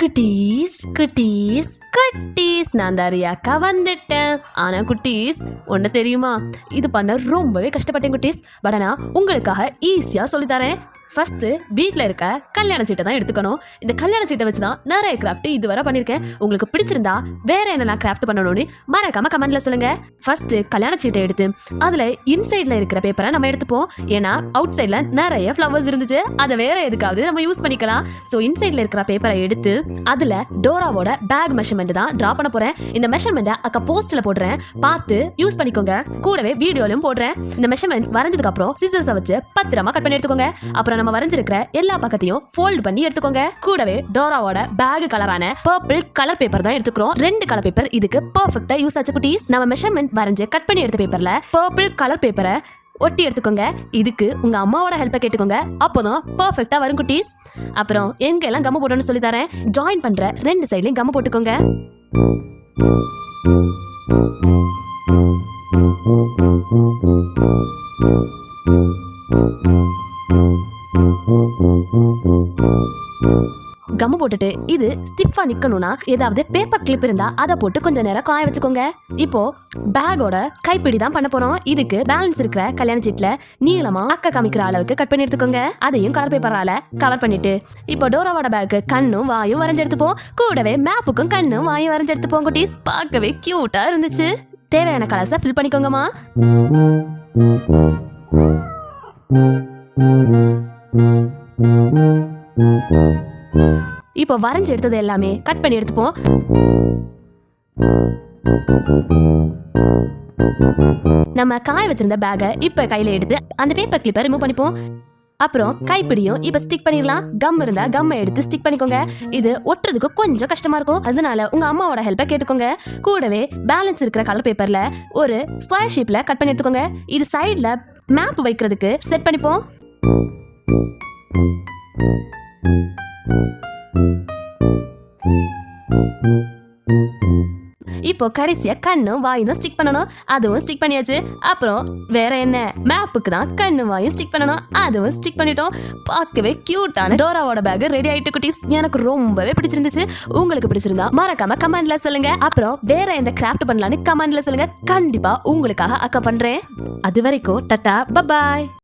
குட்டீஸ் குட்டீஸ் குட்டீஸ். நான் தாரியாக்கா ரியாக்கா வந்துட்டேன். ஆனா குட்டீஸ் ஒன்று தெரியுமா? இது பண்ண ரொம்பவே கஷ்டப்பட்டேன் குட்டீஸ். பட் ஆனால் உங்களுக்காக ஈஸியாக சொல்லித்தரேன் ஃபர்ஸ்ட்டு வீட்டில் இருக்க கல்யாண சீட்டை தான் எடுத்துக்கணும். இந்த கல்யாண சீட்டை வச்சு தான் நிறைய கிராஃப்ட் இதுவரை பண்ணியிருக்கேன். உங்களுக்கு பிடிச்சிருந்தா வேற என்னென்ன கிராஃப்ட் பண்ணணும்னு மறக்காம கமெண்ட்ல சொல்லுங்க. ஃபஸ்ட்டு கல்யாண சீட்டை எடுத்து அதில் இன்சைடில் இருக்கிற பேப்பரை நம்ம எடுத்துப்போம். ஏன்னா அவுட் சைடில் நிறைய ஃப்ளவர்ஸ் இருந்துச்சு. அதை வேற எதுக்காவது நம்ம யூஸ் பண்ணிக்கலாம். ஸோ இன்சைடில் இருக்கிற பேப்பரை எடுத்து அதில் டோராவோட பேக் மெஷர்மெண்ட் தான் ட்ரா பண்ண போகிறேன் இந்த மெஷர்மெண்ட்டை அக்கா போஸ்ட்டில் போடுறேன். பார்த்து யூஸ் பண்ணிக்கோங்க. கூடவே வீடியோலையும் போடுறேன். இந்த மெஷர்மெண்ட் வரைஞ்சதுக்கப்புறம் சிசர்ஸை வச்சு பத்திரமா கட் பண்ணி எடுத்துக்கோங்க. அப்புறம் நம்ம வரைஞ்சிருக்கிற எல்லா பக்கத்தையும் ஃபோல்ட் பண்ணி எடுத்துக்கோங்க. கூடவே டோராவோட பேக் கலரான பர்பிள் கலர் பேப்பர் தான் எடுத்துக்கிறோம். ரெண்டு கலர் பேப்பர் இதுக்கு பர்ஃபெக்ட்டா யூஸ் ஆச்சு குட்டீஸ். நம்ம மெஷர்மெண்ட் வரைஞ்சு கட் பண்ணி எடுத்த பேப்பர்ல பர்பிள் கலர் பேப்பரை ஒட்டி எடுத்துக்கோங்க. இதுக்கு உங்க அம்மாவோட ஹெல்ப்பை கேட்டுக்கோங்க. அப்போதான் பர்ஃபெக்டா வரும் குட்டீஸ். அப்புறம் எங்க எல்லாம் கம்மு போடணும்னு சொல்லி தரேன். ஜாயின் பண்ற ரெண்டு சைட்லயும் கம்மு போட்டுக்கோங்க. கம்மு போட்டுட்டு இது ஸ்டிஃபா நிக்கணும்னா ஏதாவது பேப்பர் கிளிப் இருந்தா அதை போட்டு கொஞ்ச நேரம் காய வச்சுக்கோங்க. இப்போ பேக்கோட கைப்பிடி தான் பண்ண போறோம். இதுக்கு பேலன்ஸ் இருக்கிற கல்யாண சீட்ல நீளமா அக்க காமிக்கிற அளவுக்கு கட் பண்ணி எடுத்துக்கோங்க. அதையும் கலர் பேப்பரால கவர் பண்ணிட்டு இப்போ டோராவோட பேக்கு கண்ணும் வாயும் வரைஞ்சு எடுத்துப்போம். கூடவே மேப்புக்கும் கண்ணும் வாயும் வரைஞ்சு எடுத்துப்போம் குட்டீஸ். பார்க்கவே கியூட்டா இருந்துச்சு. தேவையான கலர்ஸை ஃபில் பண்ணிக்கோங்கம்மா. இப்போ வரைஞ்சு எடுத்தது எல்லாமே கட் பண்ணி எடுத்துப்போம். நம்ம காய வச்சிருந்த பேக்கை இப்ப கையில எடுத்து அந்த பேப்பர் கிளிப்பை ரிமூவ் பண்ணிப்போம். அப்புறம் கைப்பிடியும் இப்ப ஸ்டிக் பண்ணிடலாம். கம் இருந்தா கம்மை எடுத்து ஸ்டிக் பண்ணிக்கோங்க. இது ஒட்டுறதுக்கு கொஞ்சம் கஷ்டமா இருக்கும். அதனால உங்க அம்மாவோட ஹெல்ப்பை கேட்டுக்கோங்க. கூடவே பேலன்ஸ் இருக்கிற கலர் பேப்பர்ல ஒரு ஸ்கொயர் ஷேப்ல கட் பண்ணி எடுத்துக்கோங்க. இது சைடுல மேப் வைக்கிறதுக்கு செட் பண்ணிப்போம். இப்போ கடைசியா கண்ணும் வாயும் தான் ஸ்டிக் பண்ணணும். அதுவும் ஸ்டிக் பண்ணியாச்சு. அப்புறம் வேற என்ன? மேப்புக்கு தான் கண்ணு வாயும் ஸ்டிக் பண்ணணும். அதுவும் ஸ்டிக் பண்ணிட்டோம். பார்க்கவே கியூட்டான டோராவோட பேக் ரெடி ஆயிட்டு குட்டீஸ். எனக்கு ரொம்பவே பிடிச்சிருந்துச்சு. உங்களுக்கு பிடிச்சிருந்தா மறக்காம கமெண்ட்ல சொல்லுங்க. அப்புறம் வேற எந்த கிராஃப்ட் பண்ணலான்னு கமெண்ட்ல சொல்லுங்க. கண்டிப்பா உங்களுக்காக அக்கா பண்றேன். அது வரைக்கும் டட்டா பபாய்